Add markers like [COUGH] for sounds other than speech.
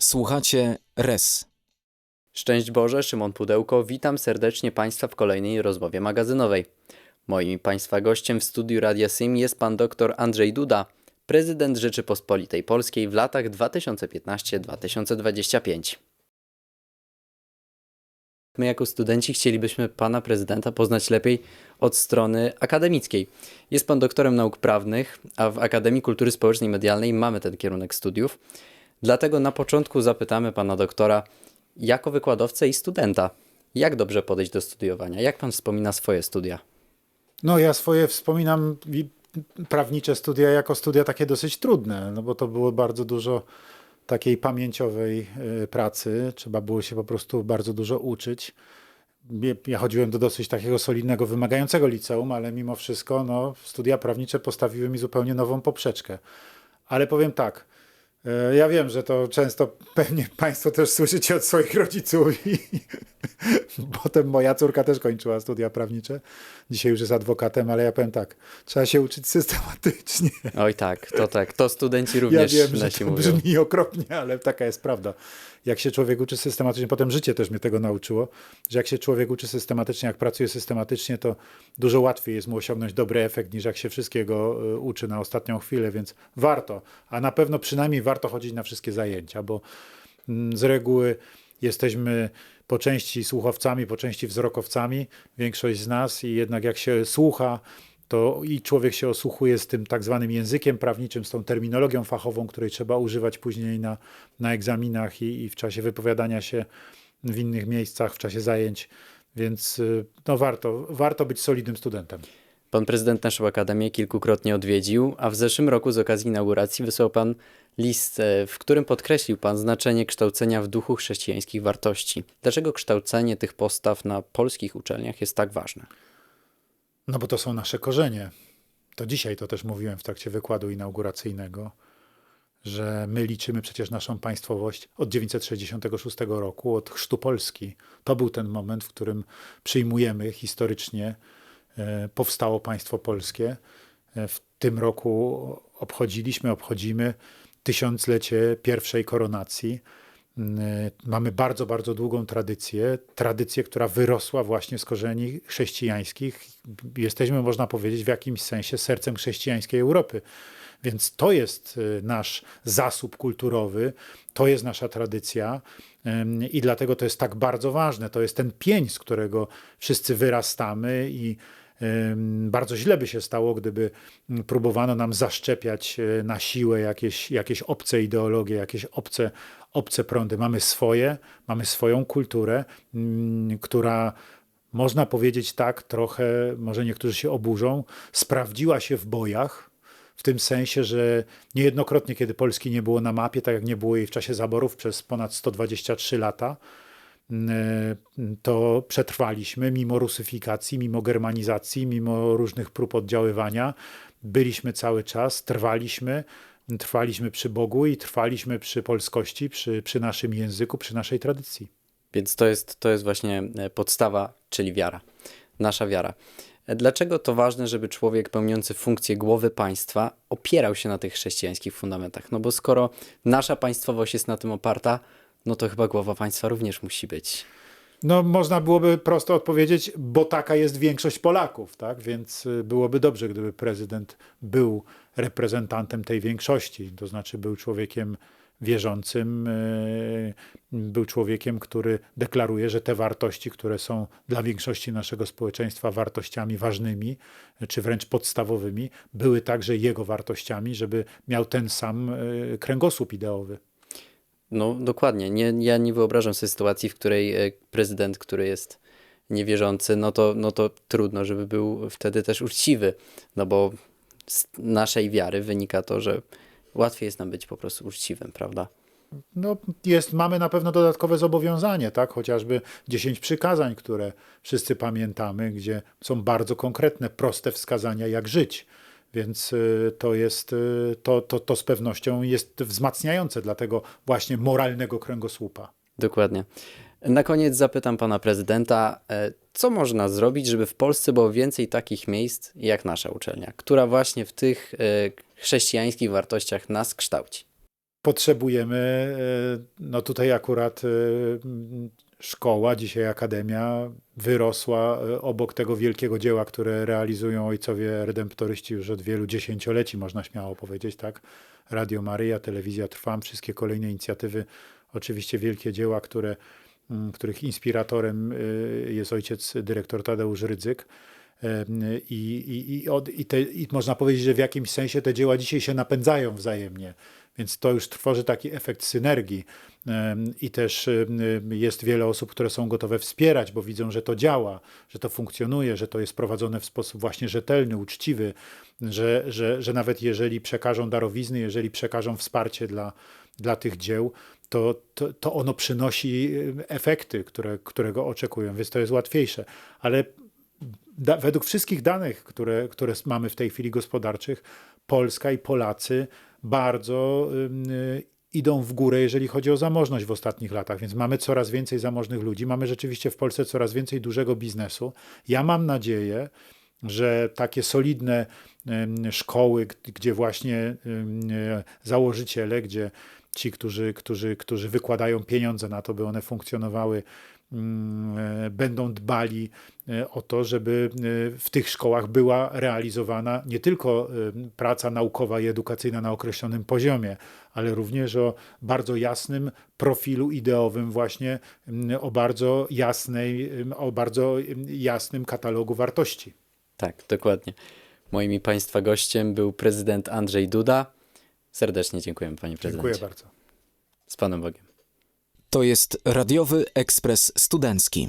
Słuchacie RES. Szczęść Boże, Szymon Pudełko, witam serdecznie Państwa w kolejnej rozmowie magazynowej. Moim Państwa gościem w studiu Radia Sym jest pan dr Andrzej Duda, prezydent Rzeczypospolitej Polskiej w latach 2015-2025. My jako studenci chcielibyśmy pana prezydenta poznać lepiej od strony akademickiej. Jest pan doktorem nauk prawnych, a w Akademii Kultury Społecznej i Medialnej mamy ten kierunek studiów. Dlatego na początku zapytamy pana doktora, jako wykładowcę i studenta, jak dobrze podejść do studiowania? Jak pan wspomina swoje studia? No ja swoje wspominam prawnicze studia jako studia takie dosyć trudne, no bo to było bardzo dużo takiej pamięciowej y, pracy, trzeba było się po prostu bardzo dużo uczyć. Ja- chodziłem do dosyć takiego solidnego, wymagającego liceum, ale mimo wszystko no, studia prawnicze postawiły mi zupełnie nową poprzeczkę. Ale powiem tak, ja wiem, że to często pewnie Państwo też słyszycie od swoich rodziców i [LAUGHS] potem moja córka też kończyła studia prawnicze. Dzisiaj już jest adwokatem, ale ja powiem tak, trzeba się uczyć systematycznie. Oj tak, to tak, to studenci również ja wiem, że to mówią. brzmi okropnie, ale taka jest prawda. Jak się człowiek uczy systematycznie, potem życie też mnie tego nauczyło, że jak się człowiek uczy systematycznie, jak pracuje systematycznie, to dużo łatwiej jest mu osiągnąć dobry efekt, niż jak się wszystkiego y, uczy na ostatnią chwilę, więc warto, a na pewno przynajmniej warto chodzić na wszystkie zajęcia, bo mm, z reguły jesteśmy po części słuchowcami, po części wzrokowcami, większość z nas i jednak jak się słucha, to i człowiek się osłuchuje z tym tak zwanym językiem prawniczym, z tą terminologią fachową, której trzeba używać później na, na egzaminach i, i w czasie wypowiadania się w innych miejscach, w czasie zajęć, więc y, no warto, warto być solidnym studentem. Pan prezydent naszą akademię kilkukrotnie odwiedził, a w zeszłym roku z okazji inauguracji wysłał pan list, e, w którym podkreślił pan znaczenie kształcenia w duchu chrześcijańskich wartości. Dlaczego kształcenie tych postaw na polskich uczelniach jest tak ważne? No bo to są nasze korzenie. To dzisiaj to też mówiłem w trakcie wykładu inauguracyjnego, że my liczymy przecież naszą państwowość od 966 roku, od chrztu Polski. To był ten moment, w którym przyjmujemy historycznie powstało państwo polskie. E, W tym roku obchodziliśmy, obchodzimy tysiąclecie pierwszej koronacji. Mm, Mamy bardzo, bardzo długą tradycję, tradycję, która wyrosła właśnie z korzeni chrześcijańskich. Jesteśmy, można powiedzieć, w jakimś sensie sercem chrześcijańskiej Europy. Więc to jest nasz zasób kulturowy, to jest nasza tradycja i dlatego to jest tak bardzo ważne. To jest ten pień, z którego wszyscy wyrastamy i bardzo źle by się stało, gdyby mm, próbowano nam zaszczepiać y, na siłę jakieś, jakieś obce ideologie, jakieś obce, obce prądy. Mamy swoje, mamy swoją kulturę, mm, która można powiedzieć tak, trochę, może niektórzy się oburzą, sprawdziła się w bojach, w tym sensie, że niejednokrotnie, kiedy Polski nie było na mapie, tak jak nie było jej w czasie zaborów przez ponad 123 lata, to przetrwaliśmy mimo rusyfikacji, mimo germanizacji, mimo różnych prób oddziaływania. Byliśmy cały czas, trwaliśmy, trwaliśmy przy Bogu i trwaliśmy przy polskości, przy, przy naszym języku, przy naszej tradycji. Więc to jest, to jest właśnie e, podstawa, czyli wiara, nasza wiara. E, Dlaczego to ważne, żeby człowiek pełniący funkcję głowy państwa opierał się na tych chrześcijańskich fundamentach? No bo skoro nasza państwowość jest na tym oparta, no to chyba głowa państwa również musi być. No, można byłoby prosto odpowiedzieć, bo taka jest większość Polaków, tak? Więc y, byłoby dobrze, gdyby prezydent był reprezentantem tej większości, to znaczy był człowiekiem wierzącym, y, był człowiekiem, który deklaruje, że te wartości, które są dla większości naszego społeczeństwa wartościami ważnymi, czy wręcz podstawowymi, były także jego wartościami, żeby miał ten sam y, kręgosłup ideowy. No dokładnie. Nie, ja nie wyobrażam sobie sytuacji, w której e, prezydent, który jest niewierzący, no to, no to trudno, żeby był wtedy też uczciwy. No bo z naszej wiary wynika to, że łatwiej jest nam być po prostu uczciwym, prawda? No, jest, mamy na pewno dodatkowe zobowiązanie, tak? chociażby 10 przykazań, które wszyscy pamiętamy, gdzie są bardzo konkretne, proste wskazania, jak żyć. Więc y, to jest, y, to, to, to z pewnością jest wzmacniające dla tego właśnie moralnego kręgosłupa. Dokładnie. Na koniec zapytam pana prezydenta, e, co można zrobić, żeby w Polsce było więcej takich miejsc jak nasza uczelnia, która właśnie w tych e, chrześcijańskich wartościach nas kształci. potrzebujemy, e, no tutaj akurat szkoła, dzisiaj akademia, wyrosła e, obok tego wielkiego dzieła, które realizują ojcowie redemptoryści już od wielu dziesięcioleci, można śmiało powiedzieć, tak? Radio Maryja, Telewizja Trwam, wszystkie kolejne inicjatywy, oczywiście wielkie dzieła, które, m, których inspiratorem e, jest ojciec dyrektor Tadeusz Rydzyk. Em, I, i, i, od, i, te, I można powiedzieć, że w jakimś sensie te dzieła dzisiaj się napędzają wzajemnie, więc to już tworzy taki efekt synergii. I też jest wiele osób, które są gotowe wspierać, bo widzą, że to działa, że to funkcjonuje, że to jest prowadzone w sposób właśnie rzetelny, uczciwy, że, że, że nawet jeżeli przekażą darowizny, jeżeli przekażą wsparcie dla, dla tych dzieł, to, to, to ono przynosi efekty, które, którego oczekują, więc to jest łatwiejsze. Ale da, według wszystkich danych, które, które mamy w tej chwili gospodarczych, Polska i Polacy bardzo y, idą w górę, jeżeli chodzi o zamożność w ostatnich latach, więc mamy coraz więcej zamożnych ludzi, mamy rzeczywiście w Polsce coraz więcej dużego biznesu. Ja mam nadzieję, że takie solidne szkoły, gdzie właśnie y, założyciele, gdzie ci, którzy, którzy, którzy wykładają pieniądze na to, by one funkcjonowały, mm, e, będą dbali e, o to, żeby e, w tych szkołach była realizowana nie tylko praca naukowa i edukacyjna na określonym poziomie, ale również o bardzo jasnym profilu ideowym, właśnie mm, o bardzo jasnej, o bardzo jasnym katalogu wartości. Tak, dokładnie. Moim Państwa gościem był prezydent Andrzej Duda. Serdecznie dziękujemy, Panie Prezydencie. Dziękuję bardzo. Z Panem Bogiem. To jest radiowy ekspres studencki.